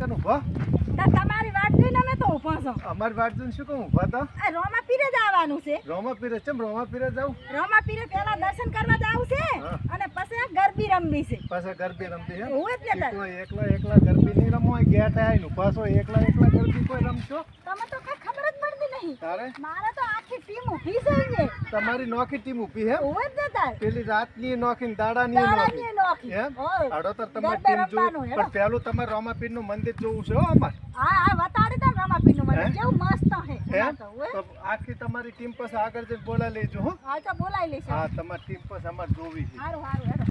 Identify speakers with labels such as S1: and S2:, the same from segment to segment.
S1: કન
S2: તો તમારી વાત જોઈને અમે તો ઊભો છો.
S1: અમારી વાત જોઈને શું કહું ઊભા તા
S2: આ રોમા પીરે જ આવવાનું છે.
S1: રોમા પીરે ચમ રોમા પીરે જાઉં?
S2: રોમા પીરે પહેલા દર્શન કરવા જાવ છે અને પછી ગરબી રમવી છે.
S1: પછી ગરબી રમવી છે
S2: હું જ ને.
S1: એકલા એકલા ગરબી નહીં રમો ગેટ આવીને ઊભા છો એકલા એકલા ગરબી કોઈ રમશો?
S2: તમે તો કઈ ખબર જ પડતી નહીં.
S1: તારે?
S2: મારે તો આખી ટીમ ઊભી છે
S1: તમારી નોખી ટીમ ઊભી હે
S2: જ ને
S1: પેલી રાતની નોખી ને દાડાની નોખી.
S2: નોખી.
S1: એમ?
S2: હોય.
S1: આડો તો તમારી ટીમ
S2: જો
S1: પણ પેલું તમારે રોમાપીરનું મંદિર જોવું છે હો અમાર.
S2: હા હા વતાડી દે ને રમાપીરનું મંદિર. કેવું મસ્ત હે તો
S1: આખી તમારી ટીમ પાસે આગળ જઈને બોલા લેજો હો.
S2: હા તો બોલાઈ લેશે
S1: હા તમારી ટીમ પાસે અમાર જોવી છે.
S2: હારું હારું હેડો.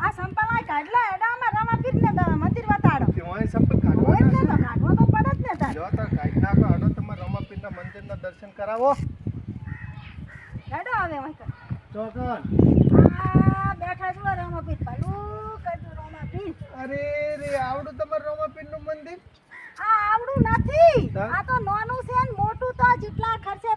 S2: આ સંપાલા કાઢલા હેડો અમે રમાપીરને દ- મંદિર વતાડો
S1: કે હું સંપર્ક
S2: હોય જ ને
S1: કાઢવાના
S2: તો કાઢવો તો પડે જ ને તાર
S1: જો તો કાઢી નાખો આડો તમારે રોમાપીરના મંદિરના
S2: આવે. હવે અહીં કર.
S1: ચોકન
S2: બેઠા છું રમાપીર પાલું કરજો રમાપીર
S1: અરે રે આવડું તમારે રોમાપીરનું મંદિર?
S2: આ આવડું નથી. આ તો નાનું છે ને મોટું તો જેટલા ખર્ચે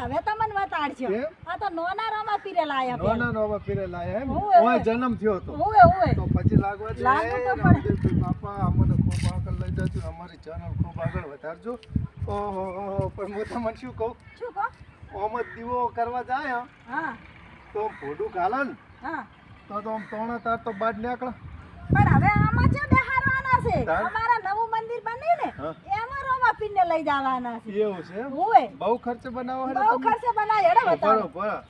S2: હવે તમને વતાડજો
S1: કેમ?
S2: આ તો નાના રમાપીરે લાયા નોના
S1: નોના રોમાપીરે લાયા એમ? ઓય જન્મ થયો હતો.
S2: હોવે હોવે
S1: તો પછી લાગવા છે
S2: લાગવું તો
S1: પણ. બાપા અમને ખૂબ આગળ લઈ જજો. અમારી ચેનલ ખૂબ આગળ વધારજો. ઓહો પણ હું તમને શું કહું?
S2: શું કહો?
S1: ઓમ દીવો કરવા જાય
S2: હા.
S1: તો ભોડું ગાલન.
S2: હા.
S1: તો તો આમ તોણા તાર તો બાદ નીકળ.
S2: પણ હવે આમાં છે બેહારવાના છે. અમારા નવું મંદિર બન્યું ને
S1: હા.
S2: રમાપીરને લઈ જવાના છે.
S1: એવું છે?
S2: હોવે
S1: બહુ ખર્ચ બનાવો હે
S2: બહુ ખર્ચ બનાય હેડો બતાવો.
S1: બરોબર.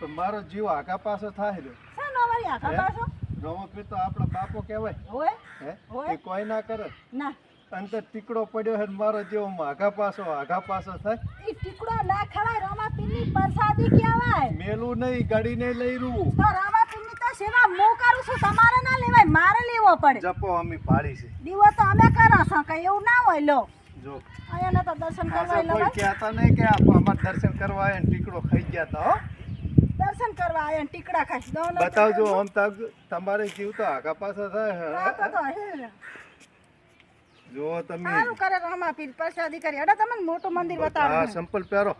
S2: તો
S1: મારો જીવ આકા પાછો થાય રે
S2: સાનો વળી આકા
S1: પાસો
S2: પાછો?
S1: પી તો આપણો બાપો કહેવાય.
S2: ઓય
S1: હે? ઓય કોઈ ના કરે.
S2: ના.
S1: અંદર ટીકડો પડ્યો હે મારો જેવો આઘા પાછો આઘા પાછો થાય.
S2: ઈ ટીકડો ના ખવાય રમાપીરની પ્રસાદી કહેવાય.
S1: મેલું નહીં ગાડી નહીં લઈ રૂ
S2: તો રમાપીરની તો સેવા હું કરું છું તમારે ના લેવાય મારે લેવો પડે.
S1: જપો અમે પાડી છે.
S2: દીવો તો અમે કરો છો કઈ એવું ના હોય લો.
S1: જો.
S2: અહીંયા તો દર્શન કરવા
S1: કોઈ કહેતા નહીં કે અમાર દર્શન કરવા આયા ટીકડો ખાઈ ગયા તો હો.
S2: દર્શન કરવા આયા ને ટીકડા ખાશ દોનો
S1: બતાવજો આમ તક તમારે જીવ તો આગા પાછા થાય
S2: હા.
S1: હે જો તમે
S2: સારું કરે રમાપીર પ્રસાદી કરી. અડા તમને મોટું મંદિર
S1: હા
S2: બતાવો
S1: સંપલ પહેરો.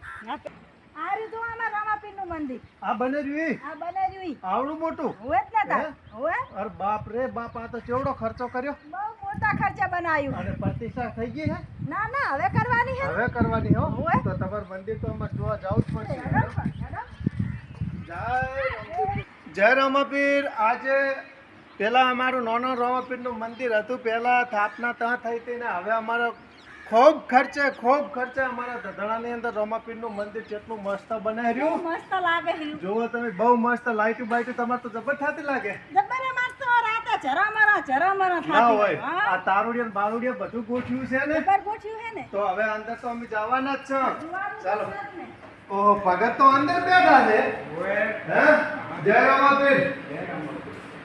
S2: આ રીતો આમાં રમાપીરનું મંદિર.
S1: આ બને રહ્યું
S2: આ ઈ.
S1: આવડું મોટું?
S2: હોય જ ના
S1: હે?
S2: હોય
S1: અરે બાપ રે બાપ આ તો ચેવડો ખર્ચો કર્યો.
S2: બહુ મોટા ખર્ચા બનાવ્યું.
S1: અને પ્રતિષ્ઠા થઈ ગઈ હે?
S2: ના ના હવે કરવાની હે
S1: હવે કરવાની હો. તો તમાર મંદિર તો અમાર જોવા જવું જ પડશે. જય રામપીર. જય રામાપીર આજે પેલા અમારું નાનો રામાપીરનું મંદિર હતું. પેલા સ્થાપના ત્યાં થઈ હતી ને હવે અમારો ખૂબ ખર્ચે ખૂબ ખર્ચે અમારા ધધડાની અંદર રામાપીરનું મંદિર કેટલું મસ્ત બનાવ્યું
S2: મસ્ત લાગે
S1: જુઓ તમે બહુ મસ્ત લાઈટ બાઈટ તમારે તો જબર થતી લાગે.
S2: જબરે રાતે જરામરા જરામરા
S1: ના હોય. આ તારુડિયા ને બારુડિયા બધું ગોઠ્યું છે ને?
S2: જબર ગોઠ્યું છે ને?
S1: તો હવે અંદર તો અમે જવાના જ છે. ચાલો.
S2: ને.
S1: ઓહો ભગત તો અંદર બેઠા છે. હે? જય રામાપીર.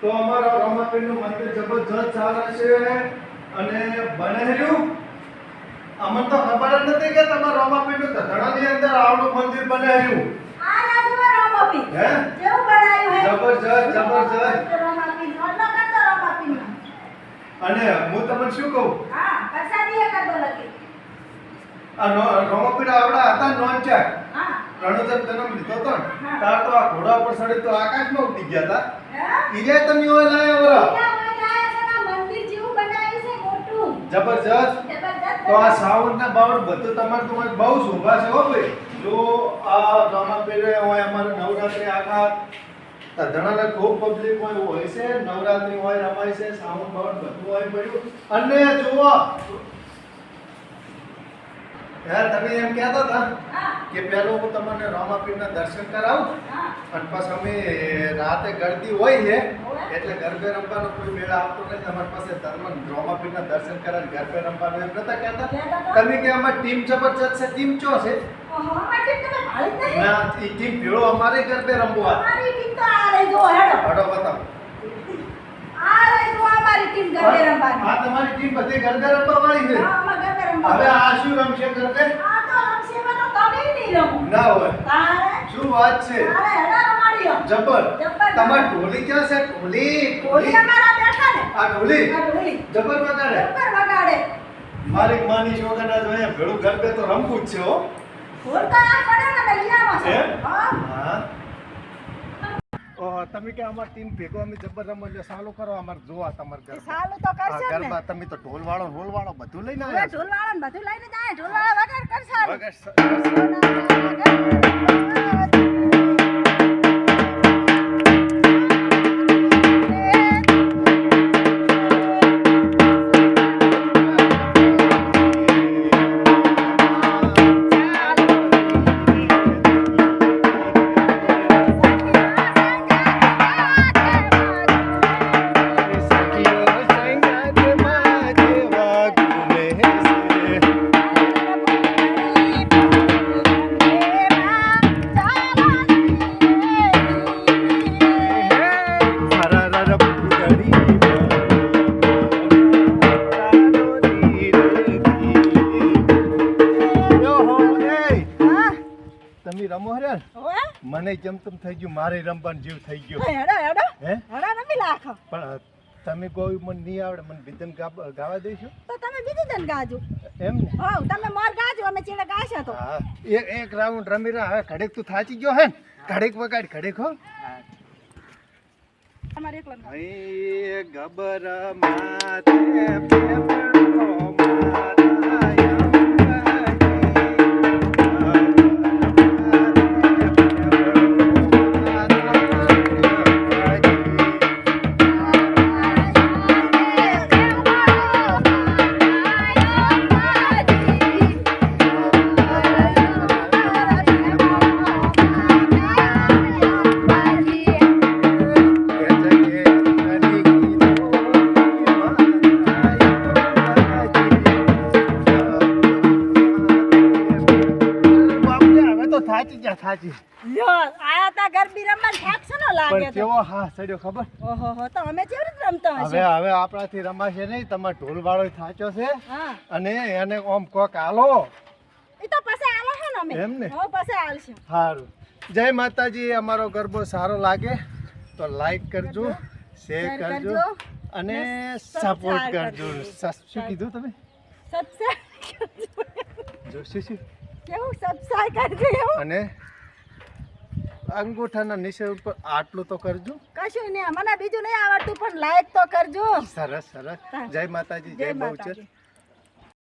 S1: તો અમારા રામાપીરનું મંદિર જબરજસ્ત ચાલે છે. અને બનેલું અમને તો ખબર જ નથી કે તમારા રામાપીરનું ધધડાની અંદર આવડું મંદિર બનેલું
S2: આ રાજુમાં રમાપીર.
S1: હે?
S2: કેવું બનાવ્યું હે?
S1: જબરજસ્ત જબરજસ્ત
S2: રમાપીર નોટલો કરતો રમાપીરનો.
S1: અને હું તમને શું કહું?
S2: હા પ્રસાદી એક કરતો લખી.
S1: આ રામાપીર આવડા હતા નોનચાર
S2: હા.
S1: રણોદર જન્મ લીધો
S2: તો
S1: તાર તો આ ઘોડા પર ચડે તો આકાશમાં ઉડી ગયા હતા. ઈજે તમે ઓય લાયા વરા.
S2: મંદિર જેવું બનાવ્યું છે મોટું.
S1: જબરજસ્ત. તો આ સાવન ને બાવન બધું તમારે તો બહુ શોભા છે હો ભાઈ. જો આ પેલે હોય અમારે નવરાત્રી આખા ધણાને ખૂબ પબ્લિક હોય હોય છે, નવરાત્રી હોય, રમાય છે સાવન બાવન બધું હોય પડ્યું. અને જુઓ યાર તમે એમ કહેતા હતા કે પહેલો હું તમને રામાપીરના દર્શન કરાવું પણ પછી અમે રાતે ગળતી હોય છે એટલે ગરબે રમવાનો કોઈ મેળ આવતો નથી. તમારી પાસે ધર્મ રામાપીરના દર્શન કરાવે ગરબે રમવાનું એમ નતા કહેતા? તમે કે અમારી ટીમ જબરજસ્ત છે ટીમ ચો છે? ના એ ટીમ ભેળો અમારે ગરબે રમવા.
S2: હેડો.
S1: બતાવો.
S2: આ અમારી ટીમ ગરબે રમવાની.
S1: હા તમારી ટીમ બધી ગરબે રમવા વાળી છે? હવે આ શું રમશે કરતે
S2: આ તો રમશે તો તમે નહીં રમો.
S1: ના હોય.
S2: તારે?
S1: શું વાત છે?
S2: તારે હેડા રમાડ્યો
S1: જબર તમાર ઢોલી ક્યાં છે? ઢોલી
S2: ઢોલી અમારા બેઠા ને.
S1: આ ઢોલી?
S2: આ ઢોલી.
S1: જબર વગાડે?
S2: જબર વગાડે.
S1: મારી માની છોકરા અહીંયા ભેળું ગરબે તો રમવું જ છે હો.
S2: ઢોલ તો આ પડે ને મેલિયામાં છે. હા.
S1: હા. તમે કે અમાર ટીમ ભેગો અમે જબર રમો એટલે કરો અમાર જોવા તમાર ઘર
S2: સાલું તો કરશે ને.
S1: ગરબા તમે તો ઢોલ વાળો ઢોલ વાળો બધું લઈને આવ્યા ઢોલ
S2: વાળો બધું લઈને જાય ઢોલવાળા વગર કરશે.
S1: વગર મને જેમ તેમ થઈ ગયું મારે રમવાનું જીવ થઈ ગયો. હે? પણ તમે કોઈ મને નહીં આવડે મને બીજન ગાવા દઈશું એમ ને?
S2: તમે મોર ગાજો અમે ચીડે ગાશે તો.
S1: હા એક એક રાઉન્ડ રમી રહ્યા હવે ઘડેક તું થાચી ગયો હે ને? ઘડીક વગાડ ઘડેક હો.
S2: તમારે એકલો
S1: હે ગબર માથે કો મારા થાચી જા થાચી.
S2: લ્યો આયા તા ગરબી રમવા થાકશે ન લાગે
S1: પણ કેવો હા સડ્યો ખબર?
S2: ઓહો હો તો અમે કેવી રીતે રમતા
S1: હવે
S2: હશે?
S1: હવે આપણાથી રમાશે નહીં તમાર ઢોલ વાળો થાચો છે
S2: હા.
S1: અને એને ઓમ કોક આલો.
S2: એ તો પછી આલો છે ને અમે.
S1: એમ ને?
S2: હો પછી આલશે.
S1: સારું જય માતાજી અમારો ગરબો સારો લાગે તો લાઈક કરજો શેર કરજો
S2: કરજો
S1: અને સપોર્ટ કરજો.
S2: કરજો.
S1: શું કીધું તમે?
S2: સબસ્ક્રાઇબ
S1: જો શું શું?
S2: કેવું સબસ્ક્રાઇબ કરજો એવું
S1: અને અંગૂઠાના નીચે ઉપર આટલું તો કરજો.
S2: કશું નહીં મને બીજું નહીં આવડતું પણ લાઈક તો કરજો.
S1: સરસ સરસ. જય માતાજી
S2: જય
S1: બહુચર.